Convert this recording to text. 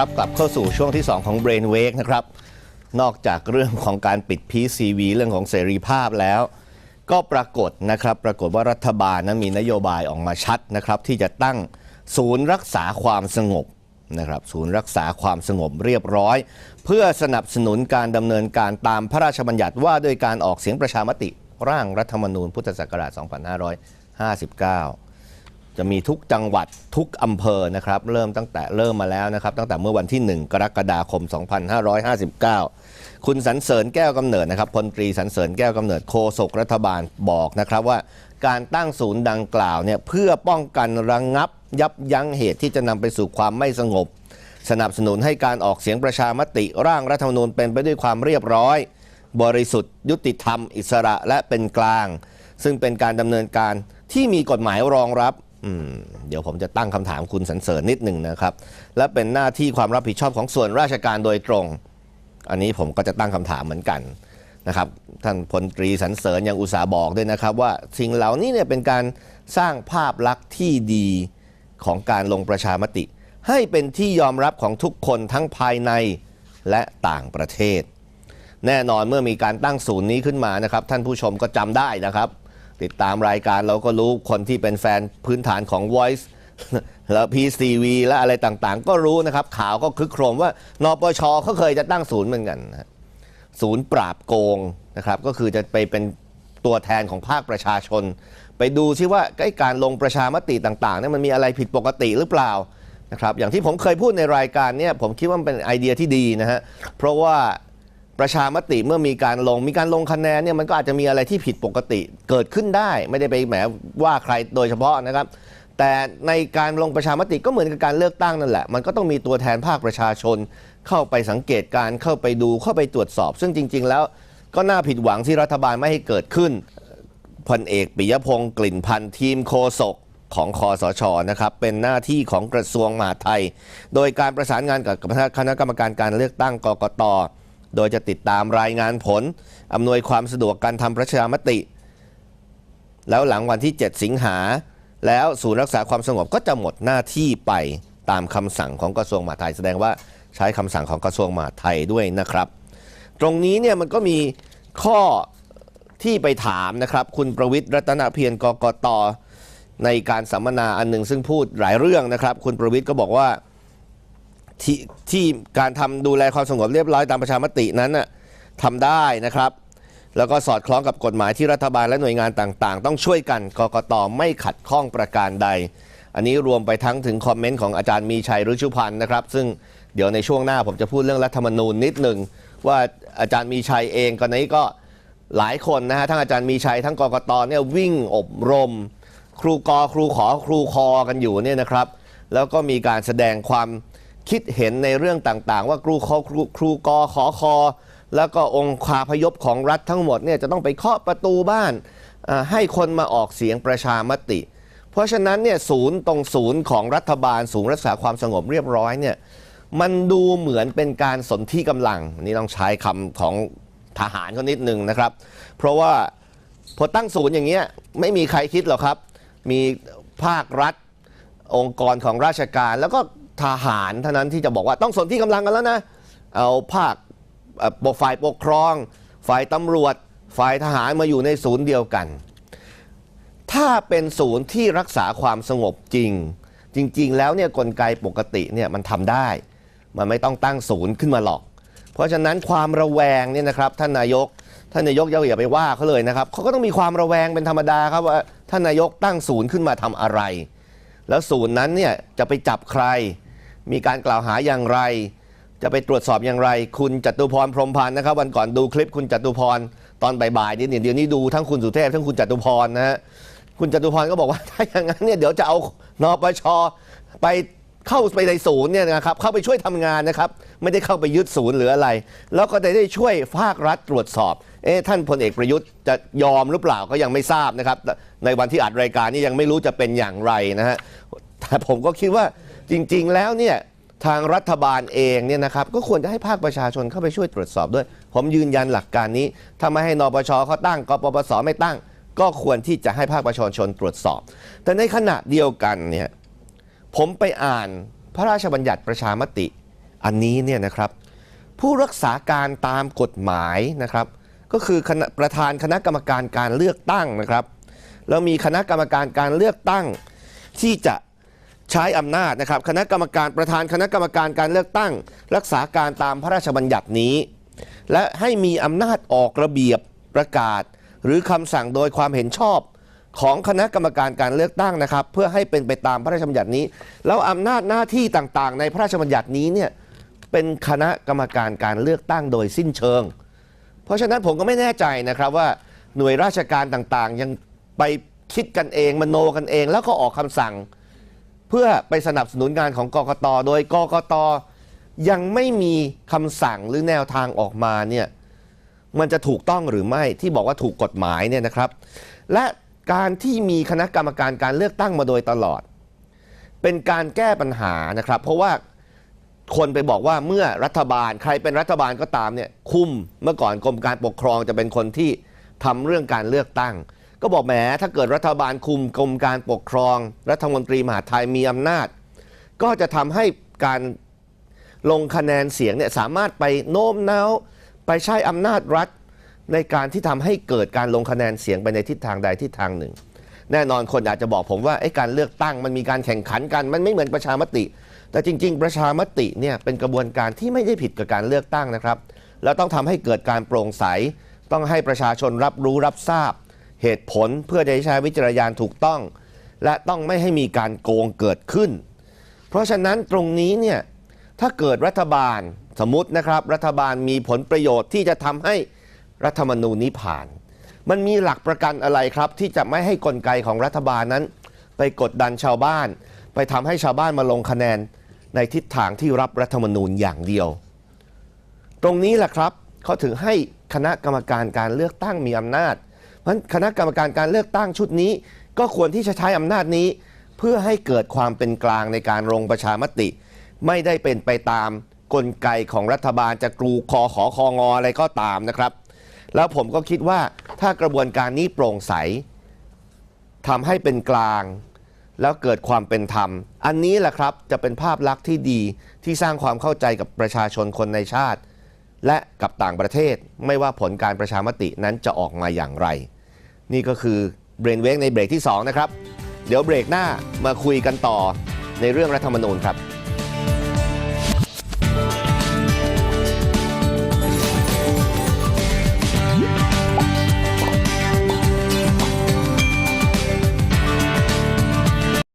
ครับกลับเข้าสู่ช่วงที่ 2 ของ Brain Wake นะครับ นอกจากเรื่องของการปิด PCV เรื่องของเสรีภาพแล้ว ก็ปรากฏนะครับ ปรากฏว่ารัฐบาลนั้นมีนโยบายออกมาชัดนะครับ ที่จะตั้งศูนย์รักษาความสงบนะครับ ศูนย์รักษาความสงบเรียบร้อย เพื่อสนับสนุนการดำเนินการตามพระราชบัญญัติว่าด้วยการออกเสียงประชามติร่างรัฐธรรมนูญพุทธศักราช 2559 จะมีทุกจังหวัดทุกอำเภอนะครับเริ่มตั้งแต่เริ่มมาแล้วนะครับ ตั้งแต่เมื่อวันที่ 1 กรกฎาคม 2559 คุณสรรเสริญแก้วกำเนิดนะครับพลตรีสรรเสริญแก้วกำเนิดโฆษกรัฐบาลบอกนะครับว่าการตั้งศูนย์ดังกล่าวเนี่ยเพื่อป้องกันระงงับยับยั้งเหตุที่จะนำไปสู่ความไม่สงบ สนับสนุนให้การออกเสียงประชามติร่างรัฐธรรมนูญเป็นไปด้วยความเรียบร้อย บริสุทธิ์ ยุติธรรม อิสระและเป็นกลาง ซึ่งเป็นการดำเนินการที่มีกฎหมายรองรับ เดี๋ยวผมจะตั้งคำถามคุณสันเสริญนิดหนึ่งนะครับ และเป็นหน้าที่ความรับผิดชอบของส่วนราชการโดยตรง อันนี้ผมก็จะตั้งคำถามเหมือนกันนะครับ ท่านพลตรีสันเสริญยังอุตสาห์บอกด้วยนะครับ ว่าสิ่งเหล่านี้เนี่ยเป็นการสร้างภาพลักษณ์ที่ดีของการลงประชามติ ให้เป็นที่ยอมรับของทุกคนทั้งภายในและต่างประเทศ แน่นอนเมื่อมีการตั้งศูนย์นี้ขึ้นมานะครับ ท่านผู้ชมก็จำได้นะครับ ติดตามรายการเราก็รู้คนที่เป็นแฟนพื้นฐานของ Voice แล้ว PCV และอะไรต่างๆ ก็รู้นะครับ ข่าวก็คึกโครมว่านปชเขาเคยจะตั้งศูนย์เหมือนกันนะศูนย์ปราบโกงนะครับก็คือจะไปเป็นตัวแทนของภาคประชาชน ไปดูซิว่าไอ้การลงประชามติต่างๆเนี่ยมันมีอะไรผิดปกติหรือเปล่านะครับอย่างที่ผมเคยพูดในรายการเนี่ยผมคิดว่ามันเป็นไอเดียที่ดีนะฮะเพราะว่า ประชามติเมื่อมีการลงมีการลงคะแนนเนี่ยมันก็อาจจะมีอะไรที่ผิดปกติเกิดขึ้นได้ ไม่ได้ไปแหมว่าใครโดยเฉพาะนะครับ แต่ในการลงประชามติก็เหมือนกับการเลือกตั้งนั่นแหละ มันก็ต้องมีตัวแทนภาคประชาชน เข้าไปสังเกตการเข้าไปดูเข้าไปตรวจสอบ ซึ่งจริง ๆ แล้วก็น่าผิดหวังที่รัฐบาลไม่ให้เกิดขึ้นพลเอกปิยพงศ์กลิ่นพันธ์ทีมโฆษกของคอสชนะครับเป็นหน้าที่ของกระทรวงมหาดไทย โดยการประสานงานกับคณะกรรมการการเลือกตั้งกกต โดยจะติดตามรายงานผล อำนวยความสะดวกการทำประชามติ แล้วหลังวันที่ 7 สิงหา แล้วศูนย์รักษาความสงบก็จะหมดหน้าที่ไปตามคำสั่งของกระทรวงมหาดไทย แสดงว่าใช้คำสั่งของกระทรวงมหาดไทยด้วยนะครับ ตรงนี้เนี่ยมันก็มีข้อที่ไปถามนะครับ คุณประวิทย์รัตนเพียรกกตในการสัมมนาอันหนึ่งซึ่งพูดหลายเรื่องนะครับ คุณประวิทย์ก็บอกว่า ที่ที่การทำดูแลความสงบเรียบร้อยตามประชามตินั้นน่ะทำได้นะครับ แล้วก็สอดคล้องกับกฎหมายที่รัฐบาลและหน่วยงานต่างๆ ต้องช่วยกันกกตไม่ขัดข้องประการใด อันนี้รวมไปทั้งถึงคอมเมนต์ของอาจารย์มีชัยฤชุพันธ์นะครับ ซึ่งเดี๋ยวในช่วงหน้าผมจะพูดเรื่องรัฐธรรมนูญนิดหนึ่งว่าอาจารย์มีชัยเองก็นี้ก็หลายคนนะฮะทั้งอาจารย์มีชัยทั้งกกตเนี่ยวิ่งอบรม ครูกอครูขอครูคอกันอยู่เนี่ยนะครับ แล้วก็มีการแสดงความ คิดเห็นในเรื่องต่างๆ ว่าครูคอครูครูกอขอคอ แล้วก็องค์คาพยพของรัฐทั้งหมดเนี่ยจะต้องไปเคาะประตูบ้านให้คนมาออกเสียงประชามติ เพราะฉะนั้นเนี่ยศูนย์ตรงศูนย์ของรัฐบาลศูนย์รักษาความสงบเรียบร้อยเนี่ยมันดูเหมือนเป็นการสนที่กำลังนนี่ต้องใช้คำของทหารเขานิดนึงนะครับ เพราะว่าพอตั้งศูนย์อย่างเงี้ยไม่มีใครคิดหรอกครับ มีภาครัฐองค์กรของราชการ แล้วก็ ทหารเท่านั้นที่จะบอกว่าต้องสนที่กำลังกันแล้วนะ เอาภาคเอ่อฝ่ายปกครอง ฝ่ายตำรวจ ฝ่ายทหารมาอยู่ในศูนย์เดียวกัน ถ้าเป็นศูนย์ที่รักษาความสงบจริง จริง ๆ แล้วเนี่ยกลไกปกติเนี่ยมันทำได้ มันไม่ต้องตั้งศูนย์ขึ้นมาหรอก เพราะฉะนั้นความระแวงเนี่ยนะครับท่านนายก ท่านนายกอย่าไปว่าเขาเลยนะครับเขาก็ต้องมีความระแวงเป็นธรรมดาครับว่าท่านนายกตั้งศูนย์ขึ้นมาทำอะไร แล้วศูนย์นั้นเนี่ยจะไปจับใคร มีการกล่าวหาอย่างไร จะไปตรวจสอบอย่างไร คุณจตุพรพรมพันธ์นะครับ วันก่อนดูคลิปคุณจตุพรตอนบ่ายๆนี่เดี๋ยวนี้ดูทั้งคุณสุเทพทั้งคุณจตุพรนะฮะคุณจตุพรก็บอกว่าถ้าอย่างนั้นเนี่ยเดี๋ยวจะเอานปชไปเข้าไปในศูนย์เนี่ยนะครับเข้าไปช่วยทำงานนะครับ ไม่ได้เข้าไปยึดศูนย์หรืออะไร แล้วก็ได้ได้ช่วยภาครัฐตรวจสอบเอ๊ะท่านพลเอกประยุทธ์จะยอมหรือเปล่าก็ยังไม่ทราบนะครับ ในวันที่อัดรายการนี่ยังไม่รู้จะเป็นอย่างไรนะฮะแต่ผมก็คิดว่า จริงๆแล้วเนี่ยทางรัฐบาลเองเนี่ยนะครับก็ควรจะให้ภาคประชาชนเข้าไปช่วยตรวจสอบด้วย ผมยืนยันหลักการนี้ถ้าไม่ให้นปชเขาตั้งกปปสไม่ตั้ง ก็ควรที่จะให้ภาคประชาชนตรวจสอบ แต่ในขณะเดียวกันเนี่ยผมไปอ่านพระราชบัญญัติประชามติอันนี้เนี่ยนะครับผู้รักษาการตามกฎหมายนะครับ ก็คือคณะประธานคณะกรรมการการเลือกตั้งนะครับ แล้วมีคณะกรรมการการเลือกตั้ง ที่จะ ใช้อำนาจนะครับคณะกรรมการประธานคณะกรรมการการเลือกตั้ง รักษาการตามพระราชบัญญัตินี้ และให้มีอำนาจออกระเบียบประกาศ หรือคำสั่งโดยความเห็นชอบของคณะกรรมการการเลือกตั้งนะครับ เพื่อให้เป็นไปตามพระราชบัญญัตินี้ แล้วอำนาจหน้าที่ต่างๆ ในพระราชบัญญัตินี้เนี่ยเป็นคณะกรรมการการเลือกตั้งโดยสิ้นเชิง เพราะฉะนั้นผมก็ไม่แน่ใจนะครับว่าหน่วยราชการต่างๆ ยังไปคิดกันเองมโนกันเอง แล้วก็ออกคำสั่ง เพื่อไปสนับสนุนงานของกกต โดยกกต ยังไม่มีคำสั่งหรือแนวทางออกมาเนี่ยมันจะถูกต้องหรือไม่ที่บอกว่าถูกกฎหมายเนี่ยนะครับ และการที่มีคณะกรรมการการเลือกตั้งมาโดยตลอด เป็นการแก้ปัญหานะครับ เพราะว่าคนไปบอกว่าเมื่อรัฐบาลใครเป็นรัฐบาลก็ตามเนี่ยคุมเมื่อก่อนกรมการปกครองจะเป็นคนที่ทำเรื่องการเลือกตั้ง ก็บอกแหมถ้าเกิดรัฐบาลคุมกรมการปกครอง รัฐมนตรีมหาไทยมีอำนาจ ก็จะทำให้การลงคะแนนเสียงเนี่ยสามารถไปโน้มน้าวไปใช้อำนาจรัฐ ในการที่ทำให้เกิดการลงคะแนนเสียงไปในทิศทางใดทิศทางหนึ่ง แน่นอนคนอาจจะบอกผมว่าไอ้การเลือกตั้งมันมีการแข่งขันกัน มันไม่เหมือนประชามติ แต่จริง ๆ ประชามติเนี่ยเป็นกระบวนการที่ไม่ได้ผิดกับการเลือกตั้งนะครับ แล้วต้องทำให้เกิดการโปร่งใส ต้องให้ประชาชนรับรู้รับทราบ เหตุผลเพื่อจะใช้วิจารณญาณถูกต้อง และต้องไม่ให้มีการโกงเกิดขึ้น เพราะฉะนั้นตรงนี้เนี่ยถ้าเกิดรัฐบาลสมมตินะครับ รัฐบาลมีผลประโยชน์ที่จะทำให้รัฐธรรมนูญนี้ผ่าน มันมีหลักประกันอะไรครับ ที่จะไม่ให้กลไกของรัฐบาลนั้น ไปกดดันชาวบ้าน ไปทำให้ชาวบ้านมาลงคะแนนในทิศทางที่รับรัฐธรรมนูญอย่างเดียว ตรงนี้แหละครับเขาถึงให้คณะกรรมการการเลือกตั้งมีอำนาจ ราะฉะนั้นคณะกรรมการการเลือกตั้งชุดนี้ ก็ควรที่จะใช้อำนาจนี้ เพื่อให้เกิดความเป็นกลางในการลงประชามติ ไม่ได้เป็นไปตามกลไกของรัฐบาลจะกรูคอขอคองออะไรก็ตามนะครับ แล้วผมก็คิดว่าถ้ากระบวนการนี้โปร่งใสทำให้เป็นกลาง แล้วเกิดความเป็นธรรม อันนี้แหละครับจะเป็นภาพลักษณ์ที่ดีที่สร้างความเข้าใจกับประชาชนคนในชาติ และกับต่างประเทศไม่ว่าผลการประชามตินั้นจะออกมาอย่างไร นี่ก็คือเบรนเวกในเบรกที่ 2 นะครับ เดี๋ยวเบรกหน้ามาคุยกันต่อในเรื่องรัฐธรรมนูญครับ